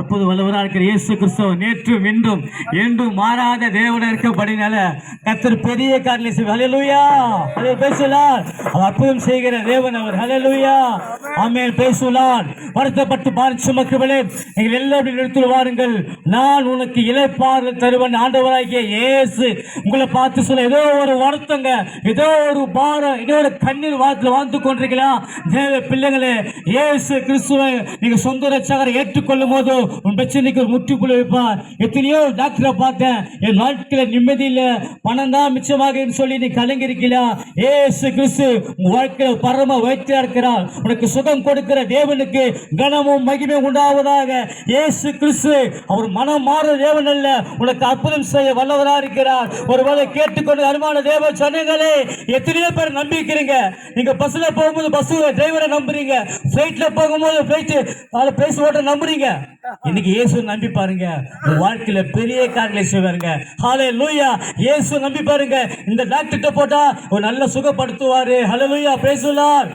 அப்போது வல்லவராக இருக்கிற இயேசு கிறிஸ்தவ நேற்றும் இன்றும் என்றும் மாறாத தேவன இருக்கப்படினால கத்தர் பெரிய காரணம் செய்வார். ஹalleluya அதை பேசலாம் அவர் அற்புதம் செய்கிற தேவன் அவர். ஹalleluya ஆமென். பேசலாம் வருத்தப்பட்டு பார் சுமக்குவளே நீங்கள் எல்லோரும் எடுத்து வாருங்கள் நான் உனக்கு இளைப்பாறு தருவன். ஆண்டவராகிய இயேசு உங்களை பார்த்து சொல்ல ஏதோ ஒரு வருத்தங்க ஏதோ ஒரு பாரம் ஏதோ ஒரு கண்ணீர் வாரத்தில் வாழ்ந்து கொண்டிருக்கலாம். தேவ பிள்ளைகளே இயேசு கிறிஸ்துவை நீங்கள் சொந்த ரட்சகரை ஏற்றுக்கொள்ளும் போது உன் பிரச்சனைக்கு ஒரு முற்றுப்புள்ளி வைப்பார். எத்தனையோ டாக்டரை பார்த்தேன். என் வாழ்க்கையில் நிம்மதி இல்லை. பணம் தான் மிச்சமாக சொல்லி நீ கலங்கி இருக்கலாம் ஏசு கிறிஸ்து உன் வாழ்க்கையில் பரம வைத்தியா இருக்கிறார். உனக்கு சுகம் கொடுக்கிற தேவனுக்கு கனமும் மகிமை உண்டாவதாக. ஏசு கிறிஸ்து அவர் மனம் மாற தேவன் அல்ல. உனக்கு அற்புதம் செய்ய வல்லவரா இருக்கிறார். ஒருவேளை கேட்டுக்கொண்டு அருமான தேவ சொன்னங்களே எத்தனையோ பேர் நம்பிக்கிறீங்க நீங்க பஸ்ல போகும்போது பஸ் டிரைவரை நம்புறீங்க. ஃபிளைட்ல போகும்போது ஃபிளைட் அதில் பிளேஸ் ஓட்ட நம்புறீங்க. இன்னைக்கு இயேசு நம்பி பாருங்க. வாழ்க்கையில பெரிய காரியங்களை செய்வாருங்க. ஹாலே லூயா இயேசு நம்பி பாருங்க. இந்த டாக்டர்கிட்ட போட்டா ஒரு நல்ல சுகப்படுத்துவாரு. ஹலோ லூயா பேசலாம்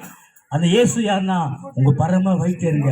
அந்த இயேசு யாருன்னா உங்க பரம வைத்தியருங்க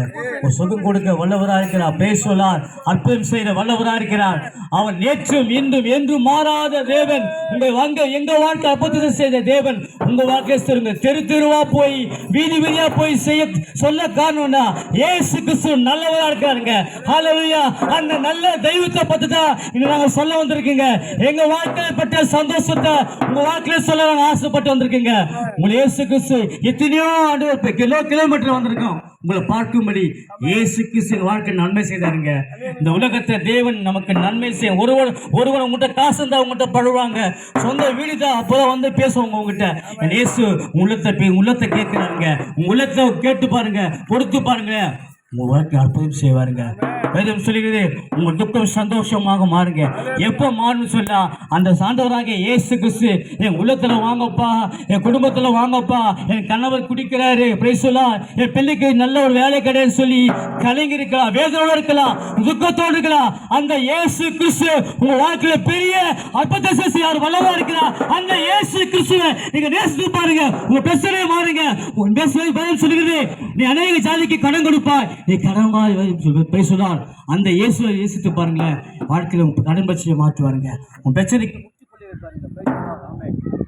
சுகம் கொடுக்க வல்லவரா இருக்கிறார். பேசலார் அற்புதம் செய்கிற வல்லவரா இருக்கிறார். அவர் நேற்றும் இன்றும் என்றும் மாறாத தேவன். உங்க வாங்க எங்க வாழ்க்கை அற்புதம் செய்த தேவன். உங்க வாழ்க்கை சொல்லுங்க. தெரு தெருவா போய் வீதி வீதியா போய் செய்ய சொல்ல காரணம்னா இயேசு கிறிஸ்து நல்லவரா இருக்காருங்க ஹalleluya அந்த நல்ல தெய்வத்தை பத்தி தான் இன்னைக்கு நாங்க சொல்ல வந்திருக்கீங்க. எங்க வாழ்க்கையை பட்ட சந்தோஷத்தை உங்க வாழ்க்கையில சொல்ல நாங்க ஆசைப்பட்டு வந்திருக்கீங்க. உங்களை இயேசு கிறிஸ்து எத்தனையோ ஆண்டு கிலோ கிலோமீட்டர் வந்திருக்கோம். உங்களை பார்க்கும்படி இயேசு கிறிஸ்து வாழ்க்கை நன்மை செய்தாருங்க. இந்த உலகத்தை தேவன் நமக்கு நன்மை செய்ய ஒருவன் ஒருவர் உங்கள்கிட்ட காசு இருந்தா உங்கள்கிட்ட பழுவாங்க சொந்த வீடு தான் அப்போதான் வந்து பேசுவாங்க உங்ககிட்ட இயேசு உள்ளத்தை உள்ளத்தை கேட்கிறாருங்க. உங்க உள்ளத்தை கேட்டு பாருங்க பொறுத்து பாருங்க உங்க வாழ்க்கை அற்புதம் செய்வாருங்க. வேதம் சொல்லுகிறது உங்க துக்கம் சந்தோஷமாக மாறுங்க. எப்போ மாறுன்னு சொன்னா அந்த சாண்டவராக இயேசு கிறிஸ்து என் உள்ளத்துல வாங்கப்பா என் குடும்பத்துல வாங்கப்பா என் கணவர் குடிக்கிறாரு பிரைசுலா என் பிள்ளைக்கு நல்ல ஒரு வேலை கிடையாது சொல்லி கலைஞர் இருக்கலாம் வேதனோட இருக்கலாம் துக்கத்தோடு இருக்கலாம். அந்த இயேசு கிறிஸ்து உங்க வாழ்க்கையில பெரிய அற்புத யார் வல்லவா இருக்கிறார். அந்த இயேசு கிறிஸ்துவை நீங்க நேசித்து பாருங்க. உங்க பிரச்சனையை மாறுங்க. உன் பேசுறது பதில் சொல்லுகிறது நீ அநேக ஜாதிக்கு கடன் கொடுப்பாய். நீ கடன் பேசுகிறார் அந்த இயேசுவை நேசித்து பாருங்களேன். வாழ்க்கையில் உங்க கடன் பிரச்சனையை மாற்றுவாருங்க உன் பிரச்சனைக்கு முற்றுப்புள்ளி வைப்பாருங்க.